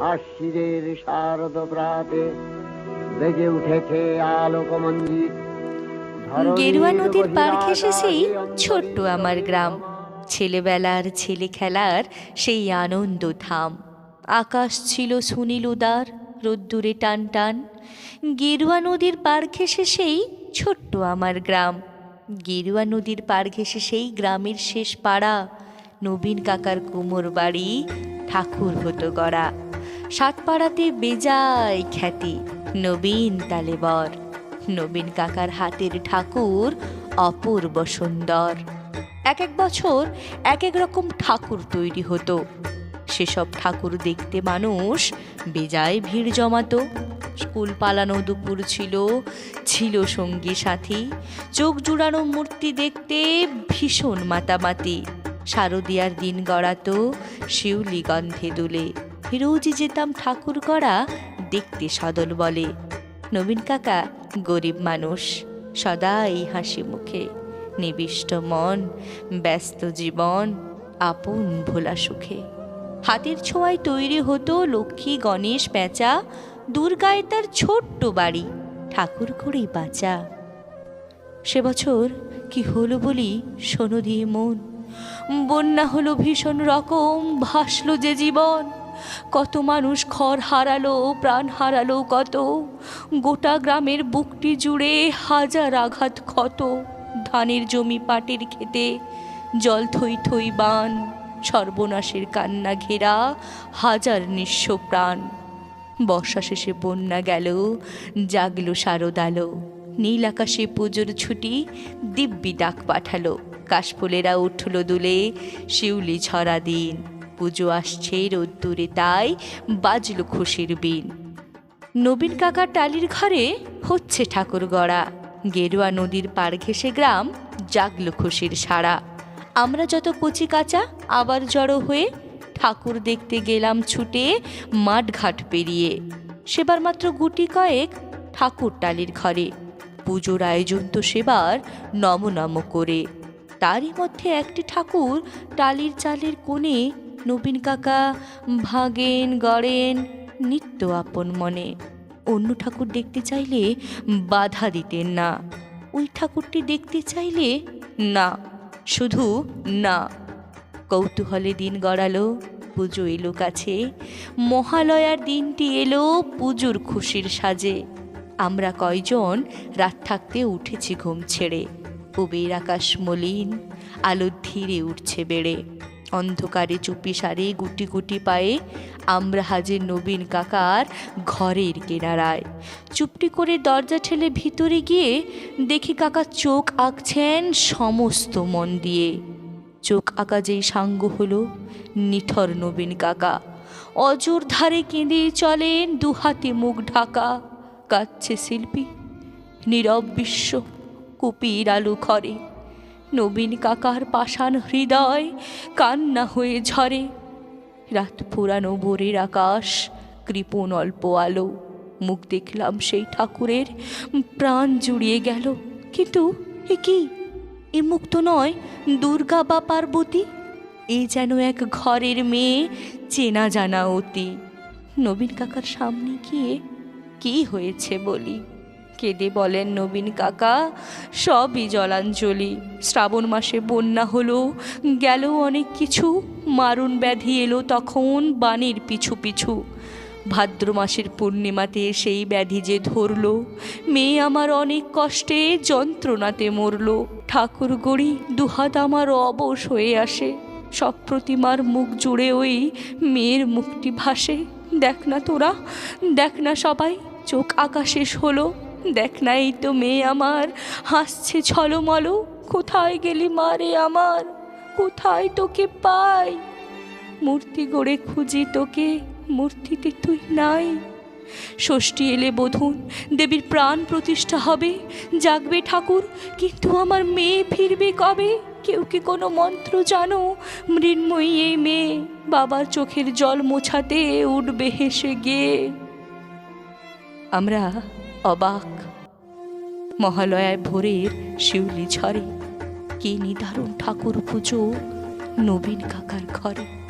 আশিদের শারদ প্রাতে বেজে উঠেছে আলোক মঞ্জিত গেরুয়া নদীর পার ঘেঁষে সেই ছোট্ট আমার গ্রাম। ছেলেবেলার ছেলে খেলার সেই আনন্দ থাম। আকাশ ছিল সুনীল উদার রোদ্দুরে টান টান। গেরুয়া নদীর পার ঘেঁষে সেই ছোট্ট আমার গ্রাম। গেরুয়া নদীর পার ঘেঁষে সেই গ্রামের শেষ পাড়া। নবীন কাকার কুমোর বাড়ি ঠাকুর হতো গড়া। সাত পাড়াতে বেজায় খ্যাতি, নবীন তালেবর। নবীন কাকার হাতের ঠাকুর অপূর্ব সুন্দর। এক এক বছর এক এক রকম ঠাকুর তৈরি হতো। সেসব ঠাকুর দেখতে মানুষ বেজায় ভিড় জমাতো। স্কুল পালানো দুপুর ছিল ছিল সঙ্গী সাথী। চোখ জুড়ানো মূর্তি দেখতে ভীষণ মাতামাতি। শারদিয়ার দিন গড়াতো শিউলি গন্ধে দুলে। রোজই যেতাম ঠাকুর গড়া দেখতে সদল বলে। নবীন কাকা, গরিব মানুষ সদাই হাসি মুখে। নিবিষ্ট মন, ব্যস্ত জীবন, আপন ভোলা সুখে। হাতের ছোঁয়ায় তৈরি হতো লক্ষ্মী গণেশ পেঁচা, দুর্গায় তার ছোট্ট বাড়ি, ঠাকুর করেই বাঁচা। সে বছর কি হলো বলি শোনো দিয়ে মন। বন্যা হলো ভীষণ রকম, ভাসলো যে জীবন। কত মানুষ খড় হারালো, প্রাণ হারালো, কত? গোটা গ্রামের বুকটি জুড়ে হাজার আঘাত ক্ষত। ধানের জমি পাটের খেতে জল থই থই বান, সর্বনাশের কান্না ঘেরা হাজার নিঃস্ব প্রাণ। বর্ষা শেষে বন্যা গেল, জাগলো শারদালো নীল আকাশে পুজোর ছুটি, দিব্যি ডাক পাঠালো। কাশফুলেরা উঠল দুলে, শিউলি ছড়া দিন। পুজো আসছে রোদ্দুরে তাই বাজলো খুশির বিন। নবীন কাকার টালির ঘরে হচ্ছে ঠাকুর গড়া। গেরুয়া নদীর পার ঘেসে গ্রাম জাগলো খুশির সারা আমরা যত কচি কাঁচা, আবার জড়ো হয়ে ঠাকুর দেখতে গেলাম ছুটে মাঠঘাট পেরিয়ে। সেবার মাত্র গুটি কয়েক ঠাকুর টালির ঘরে। পুজোর আয়োজন তো সেবার নম নম করে। তারই মধ্যে একটি ঠাকুর টালির চালের কোণে নবীন কাকা, ভাগেন, গড়েন, নিত্য আপন মনে। অন্য ঠাকুর দেখতে চাইলে বাধা দিতেন না। ওই ঠাকুরটি দেখতে চাইলে না, শুধু না। কৌতূহলে দিন গড়ালো, পুজো এলো কাছে। মহালয়ার দিনটি এলো পুজোর খুশির সাজে। আমরা কয়জন রাত থাকতে উঠেছি ঘুম ছেড়ে। উবের আকাশ মলিন আলো ধীরে উঠছে বেড়ে। অন্ধকারে চুপি সারে, গুটি গুটি পায়ে আমরা হাজির নবীন কাকার ঘরের কেনারায়। চুপটি করে দরজা ঠেলে ভিতরে গিয়ে দেখি কাকা চোখ আঁকছেন সমস্ত মন দিয়ে। চোখ আঁকা যেই সাঙ্গ হলো নিথর নবীন কাকা। অজোর ধারে কেঁদে চলেন দুহাতে মুখ ঢাকা। কাচ্ছে শিল্পী, নীরব বিশ্ব, কুপির আলু খরে নবীন কাকার পাষাণ হৃদয় কান্না হয়ে ঝরে। রাত পুরানো ভোরের আকাশ, কৃপণ অল্প আলো। মুখ দেখলাম সেই ঠাকুরের, প্রাণ জুড়িয়ে গেল। কিন্তু এ কি? এ মুখ তো নয়, দুর্গা বা পার্বতী? এ যেন এক ঘরের মেয়ে, চেনা জানা অতি। নবীন কাকার সামনে গিয়ে কি হয়েছে বলি? কেঁদে বলেন, নবীন কাকা, সবই জলাঞ্জলি। শ্রাবণ মাসে বন্যা হলো, গেল অনেক কিছু। মারুন ব্যাধি এলো তখন বাণীর পিছু পিছু। ভাদ্র মাসের পূর্ণিমাতে সেই ব্যাধি যে ধরলো, মেয়ে আমার অনেক কষ্টে যন্ত্রণাতে মরল। ঠাকুর গড়ি দুহাত আমার অবশ হয়ে আসে। সব প্রতিমার মুখ জুড়ে ওই মেয়ের মুখটি ভাসে। দেখ না তোরা, দেখ না সবাই, চোখ আকাশেষ হলো দেখ না এই তো মেয়ে আমার। হাসছে ছলমল কোথায় গেলি মারে আমার? কোথায় তোকে পাই? মূর্তি গড়ে খুঁজি তোকে, মূর্তিতে তুই নাই। ষষ্ঠী এলে বোধন, দেবীর প্রাণ প্রতিষ্ঠা হবে। জাগবে ঠাকুর, কিন্তু আমার মেয়ে ফিরবে কবে? কেউ কি কোনো মন্ত্র জানো? মৃন্ময়ী এই মেয়ে, বাবার চোখের জল মোছাতে উঠবে হেসে গিয়ে আমরা অবাক। মহালয়ায় ভোরের শিউলি ঝরে কি নিদারুণ ঠাকুর পুজো নবীন কাকার ঘরে।